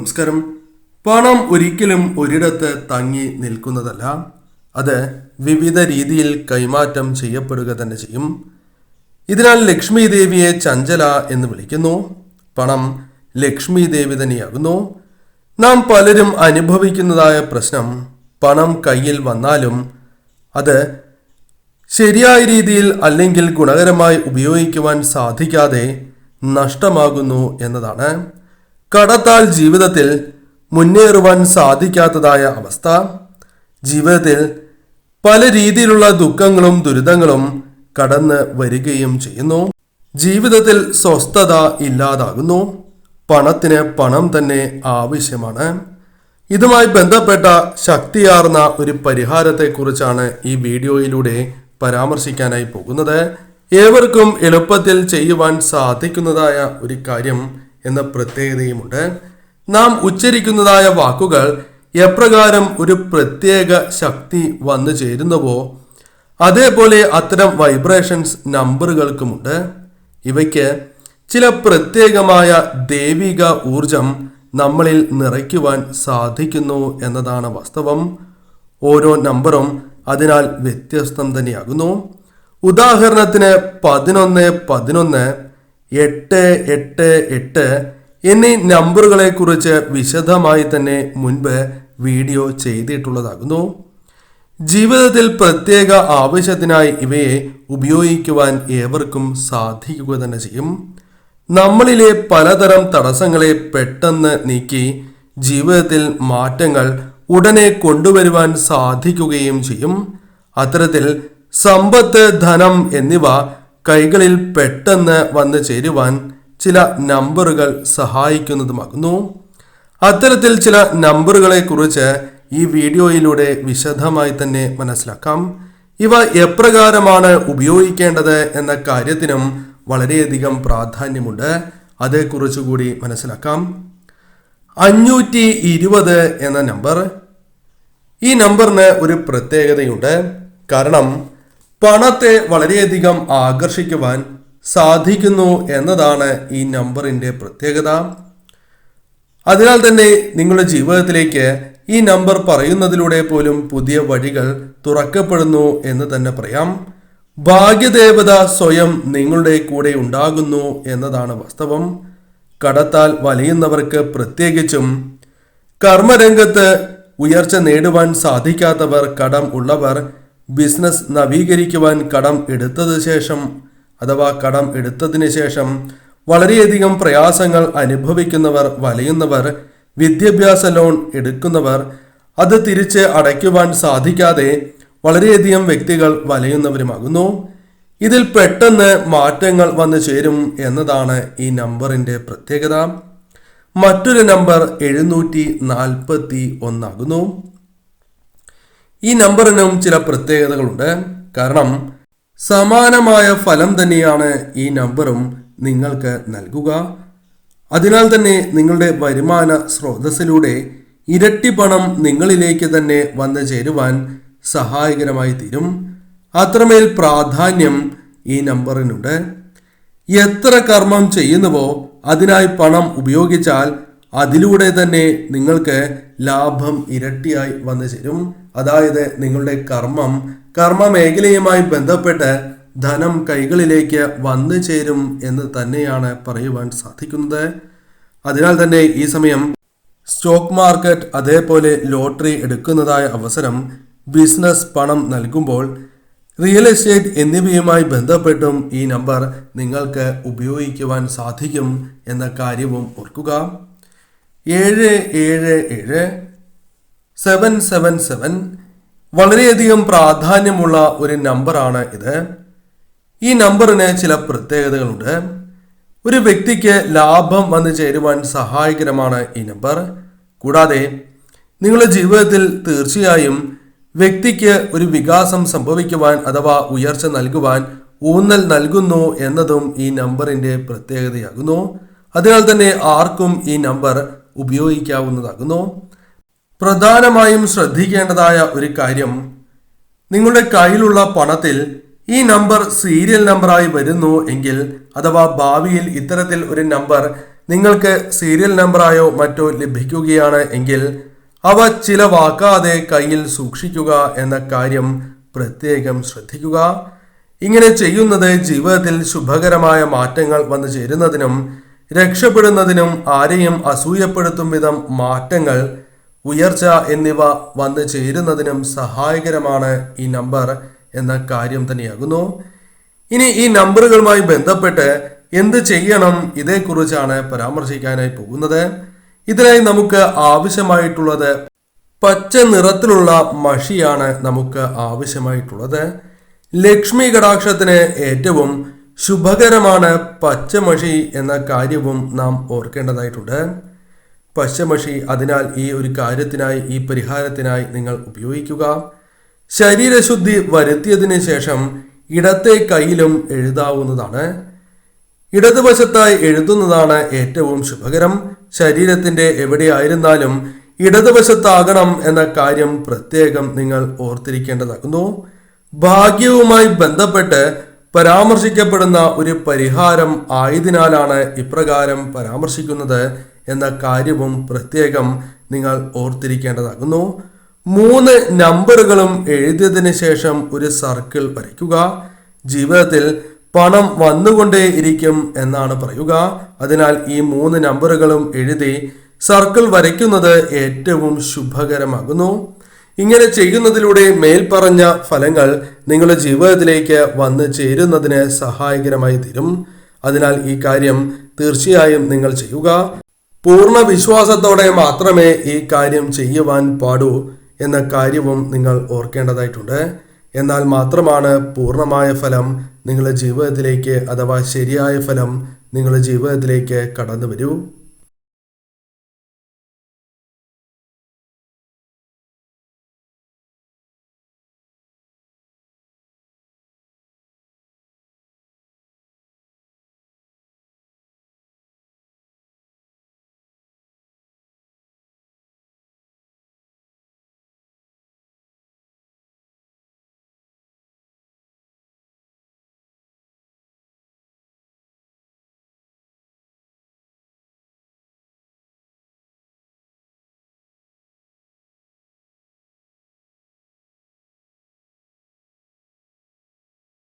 നമസ്കാരം. പണം ഒരിക്കലും ഒരിടത്ത് തങ്ങി നിൽക്കുന്നതല്ല. അത് വിവിധ രീതിയിൽ കൈമാറ്റം ചെയ്യപ്പെടുക തന്നെ ചെയ്യും. ഇതിനാൽ ലക്ഷ്മി ദേവിയെ ചഞ്ചല എന്ന് വിളിക്കുന്നു. പണം ലക്ഷ്മി ദേവി തന്നെയാകുന്നു. നാം പലരും അനുഭവിക്കുന്നതായ പ്രശ്നം പണം കയ്യിൽ വന്നാലും അത് ശരിയായ രീതിയിൽ അല്ലെങ്കിൽ ഗുണകരമായി ഉപയോഗിക്കുവാൻ സാധിക്കാതെ നഷ്ടമാകുന്നു എന്നതാണ്. കടത്താൽ ജീവിതത്തിൽ മുന്നേറുവാൻ സാധിക്കാത്തതായ അവസ്ഥ ജീവിതത്തിൽ പല രീതിയിലുള്ള ദുഃഖങ്ങളും ദുരിതങ്ങളും കടന്ന് വരികയും ചെയ്യുന്നു. ജീവിതത്തിൽ സ്വസ്ഥത ഇല്ലാതാകുന്നു. പണത്തിന് പണം തന്നെ ആവശ്യമാണ്. ഇതുമായി ബന്ധപ്പെട്ട ശക്തിയാർന്ന ഒരു പരിഹാരത്തെക്കുറിച്ചാണ് ഈ വീഡിയോയിലൂടെ പരാമർശിക്കാനായി പോകുന്നത്. ഏവർക്കും എളുപ്പത്തിൽ ചെയ്യുവാൻ സാധിക്കുന്നതായ ഒരു കാര്യം എന്ന പ്രത്യേകതയുമുണ്ട്. നാം ഉച്ചരിക്കുന്നതായ വാക്കുകൾ എപ്രകാരം ഒരു പ്രത്യേക ശക്തി വന്നു ചേരുന്നുവോ? അതേപോലെ അത്തരം വൈബ്രേഷൻസ് നമ്പറുകൾക്കുമുണ്ട് ഇവയ്ക്ക് ചില പ്രത്യേകമായ ദൈവിക ഊർജം നമ്മളിൽ നിറയ്ക്കുവാൻ സാധിക്കുന്നു എന്നതാണ് വാസ്തവം. ഓരോ നമ്പറും അതിനാൽ വ്യത്യസ്തം തന്നെയാകുന്നു. ഉദാഹരണത്തിന് പതിനൊന്ന് പതിനൊന്ന് എട്ട് എട്ട് എട്ട് എന്നീ നമ്പറുകളെ കുറിച്ച് വിശദമായി തന്നെ മുൻപ് വീഡിയോ ചെയ്തിട്ടുള്ളതാകുന്നു. ജീവിതത്തിൽ പ്രത്യേക ആവശ്യത്തിനായി ഇവയെ ഉപയോഗിക്കുവാൻ ഏവർക്കും സാധിക്കുക തന്നെ ചെയ്യും. നമ്മളിലെ പലതരം തടസ്സങ്ങളെ പെട്ടെന്ന് നീക്കി ജീവിതത്തിൽ മാറ്റങ്ങൾ ഉടനെ കൊണ്ടുവരുവാൻ സാധിക്കുകയും ചെയ്യും. അത്തരത്തിൽ സമ്പത്ത് ധനം എന്നിവ കൈകളിൽ പെട്ടെന്ന് വന്നു ചേരുവാൻ ചില നമ്പറുകൾ സഹായിക്കുന്നതുമാകുന്നു. അത്തരത്തിൽ ചില നമ്പറുകളെ കുറിച്ച് ഈ വീഡിയോയിലൂടെ വിശദമായി തന്നെ മനസ്സിലാക്കാം. ഇവ എപ്രകാരമാണ് ഉപയോഗിക്കേണ്ടത് എന്ന കാര്യത്തിനും വളരെയധികം പ്രാധാന്യമുണ്ട്. അതേക്കുറിച്ചുകൂടി മനസ്സിലാക്കാം. അഞ്ഞൂറ്റി ഇരുപത് എന്ന നമ്പർ. ഈ നമ്പറിന് ഒരു പ്രത്യേകതയുണ്ട്. കാരണം പണത്തെ വളരെയധികം ആകർഷിക്കുവാൻ സാധിക്കുന്നു എന്നതാണ് ഈ നമ്പറിന്റെ പ്രത്യേകത. അതിനാൽ തന്നെ നിങ്ങളുടെ ജീവിതത്തിലേക്ക് ഈ നമ്പർ പറയുന്നതിലൂടെ പോലും പുതിയ വഴികൾ തുറക്കപ്പെടുന്നു എന്ന് തന്നെ പറയാം. ഭാഗ്യദേവത സ്വയം നിങ്ങളുടെ കൂടെ ഉണ്ടാകുന്നു എന്നതാണ് വാസ്തവം. കടത്താൽ വലയുന്നവർക്ക് പ്രത്യേകിച്ചും കർമ്മരംഗത്ത് ഉയർച്ച നേടുവാൻ സാധിക്കാത്തവർ കടം ഉള്ളവർ ബിസിനസ് നവീകരിക്കുവാൻ കടം എടുത്തത് ശേഷം അഥവാ കടം എടുത്തതിന് ശേഷം വളരെയധികം പ്രയാസങ്ങൾ അനുഭവിക്കുന്നവർ വലയുന്നവർ വിദ്യാഭ്യാസ ലോൺ എടുക്കുന്നവർ അത് തിരിച്ച് അടയ്ക്കുവാൻ സാധിക്കാതെ വളരെയധികം വ്യക്തികൾ വലയുന്നവരുമാകുന്നു. ഇതിൽ പെട്ടെന്ന് മാറ്റങ്ങൾ വന്നു ചേരും എന്നതാണ് ഈ നമ്പറിന്റെ പ്രത്യേകത. മറ്റൊരു നമ്പർ എഴുന്നൂറ്റി നാൽപ്പത്തി ഒന്നാകുന്നു. ഈ നമ്പറിനും ചില പ്രത്യേകതകളുണ്ട്. കാരണം സമാനമായ ഫലം തന്നെയാണ് ഈ നമ്പറും നിങ്ങൾക്ക് നൽകുക. അതിനാൽ തന്നെ നിങ്ങളുടെ വരുമാന സ്രോതസ്സിലൂടെ ഇരട്ടി പണം നിങ്ങളിലേക്ക് തന്നെ വന്നു ചേരുവാൻ സഹായകരമായി തീരും. അത്രമേൽ പ്രാധാന്യം ഈ നമ്പറിനുണ്ട് എത്ര കർമ്മം ചെയ്യുന്നുവോ അതിനായി പണം ഉപയോഗിച്ചാൽ അതിലൂടെ തന്നെ നിങ്ങൾക്ക് ലാഭം ഇരട്ടിയായി വന്നു ചേരും. അതായത് നിങ്ങളുടെ കർമ്മം കർമ്മ മേഖലയുമായി ബന്ധപ്പെട്ട് ധനം കൈകളിലേക്ക് വന്നു ചേരും എന്ന് തന്നെയാണ് പറയുവാൻ സാധിക്കുന്നത്. അതിനാൽ തന്നെ ഈ സമയം സ്റ്റോക്ക് മാർക്കറ്റ് അതേപോലെ ലോട്ടറി എടുക്കുന്നതായ അവസരം ബിസിനസ് പണം നൽകുമ്പോൾ റിയൽ എസ്റ്റേറ്റ് എന്നിവയുമായി ബന്ധപ്പെട്ടും ഈ നമ്പർ നിങ്ങൾക്ക് ഉപയോഗിക്കുവാൻ സാധിക്കും എന്ന കാര്യവും ഓർക്കുക. ഏഴ് ഏഴ് ഏഴ് സെവൻ സെവൻ സെവൻ വളരെയധികം പ്രാധാന്യമുള്ള ഒരു നമ്പറാണ് ഇത്. ഈ നമ്പറിന് ചില പ്രത്യേകതകളുണ്ട്. ഒരു വ്യക്തിക്ക് ലാഭം വന്നു ചേരുവാൻ സഹായകരമാണ് ഈ നമ്പർ. കൂടാതെ നിങ്ങളുടെ ജീവിതത്തിൽ തീർച്ചയായും വ്യക്തിക്ക് ഒരു വികാസം സംഭവിക്കുവാൻ അഥവാ ഉയർച്ച നൽകുവാൻ ഊന്നൽ നൽകുന്നു എന്നതും ഈ നമ്പറിന്റെ പ്രത്യേകതയാകുന്നു. അതിനാൽ തന്നെ ആർക്കും ഈ നമ്പർ ഉപയോഗിക്കാവുന്നതാകുന്നു. പ്രധാനമായും ശ്രദ്ധിക്കേണ്ടതായ ഒരു കാര്യം. നിങ്ങളുടെ കയ്യിലുള്ള പണത്തിൽ ഈ നമ്പർ സീരിയൽ നമ്പറായി വരുന്നു എങ്കിൽ അഥവാ ഭാവിയിൽ ഇത്തരത്തിൽ ഒരു നമ്പർ നിങ്ങൾക്ക് സീരിയൽ നമ്പറായോ മറ്റോ ലഭിക്കുകയാണ് എങ്കിൽ അവ ചിലവാക്കാതെ കയ്യിൽ സൂക്ഷിക്കുക എന്ന കാര്യം പ്രത്യേകം ശ്രദ്ധിക്കുക. ഇങ്ങനെ ചെയ്യുന്നത് ജീവിതത്തിൽ ശുഭകരമായ മാറ്റങ്ങൾ വന്നു ചേരുന്നതിനും രക്ഷപ്പെടുന്നതിനും ആരെയും അസൂയപ്പെടുത്തും വിധം മാറ്റങ്ങൾ ഉയർച്ച എന്നിവ വന്നു ചേരുന്നതിനും സഹായകരമാണ് ഈ നമ്പർ എന്ന കാര്യം തന്നെയാകുന്നു. ഇനി ഈ നമ്പറുകളുമായി ബന്ധപ്പെട്ട് എന്ത് ചെയ്യണം ഇതേക്കുറിച്ചാണ് പരാമർശിക്കാനായി പോകുന്നത്. ഇതിനായി നമുക്ക് ആവശ്യമായിട്ടുള്ളത് പച്ച നിറത്തിലുള്ള മഷിയാണ് നമുക്ക് ആവശ്യമായിട്ടുള്ളത്. ലക്ഷ്മി കടാക്ഷത്തിന് ഏറ്റവും ശുഭകരമാണ് പച്ചമഷി എന്ന കാര്യവും നാം ഓർക്കേണ്ടതായിട്ടുണ്ട്. പച്ചമഷി അതിനാൽ ഈ ഒരു കാര്യത്തിനായി ഈ പരിഹാരത്തിനായി നിങ്ങൾ ഉപയോഗിക്കുക. ശരീരശുദ്ധി വരുത്തിയതിനു ശേഷം ഇടത്തെ കയ്യിലും എഴുതാവുന്നതാണ്. ഇടതുവശത്തായി എഴുതുന്നതാണ് ഏറ്റവും ശുഭകരം. ശരീരത്തിന്റെ എവിടെയായിരുന്നാലും ഇടതുവശത്താകണം എന്ന കാര്യം പ്രത്യേകം നിങ്ങൾ ഓർത്തിരിക്കേണ്ടതാകുന്നു. ഭാഗ്യവുമായി ബന്ധപ്പെട്ട് പരാമർശിക്കപ്പെടുന്ന ഒരു പരിഹാരം ആയതിനാലാണ് ഇപ്രകാരം പരാമർശിക്കുന്നത്. എന്ന കാര്യവും പ്രത്യേകം നിങ്ങൾ ഓർത്തിരിക്കേണ്ടതാകുന്നു. മൂന്ന് നമ്പറുകളും എഴുതിയതിന് ശേഷം ഒരു സർക്കിൾ വരയ്ക്കുക. ജീവിതത്തിൽ പണം വന്നുകൊണ്ടേ ഇരിക്കും എന്നാണ് പറയുക. അതിനാൽ ഈ മൂന്ന് നമ്പറുകളും എഴുതി സർക്കിൾ വരയ്ക്കുന്നത് ഏറ്റവും ശുഭകരമാകുന്നു. ഇങ്ങനെ ചെയ്യുന്നതിലൂടെ മേൽപ്പറഞ്ഞ ഫലങ്ങൾ നിങ്ങളുടെ ജീവിതത്തിലേക്ക് വന്നു ചേരുന്നതിന് സഹായകരമായി തീരും. അതിനാൽ ഈ കാര്യം തീർച്ചയായും നിങ്ങൾ ചെയ്യുക. പൂർണ വിശ്വാസത്തോടെ മാത്രമേ ഈ കാര്യം ചെയ്യുവാൻ പാടൂ എന്ന കാര്യവും നിങ്ങൾ ഓർക്കേണ്ടതായിട്ടുണ്ട്. എന്നാൽ മാത്രമാണ് പൂർണമായ ഫലം നിങ്ങളുടെ ജീവിതത്തിലേക്ക് അഥവാ ശരിയായ ഫലം നിങ്ങളുടെ ജീവിതത്തിലേക്ക് കടന്നു വരൂ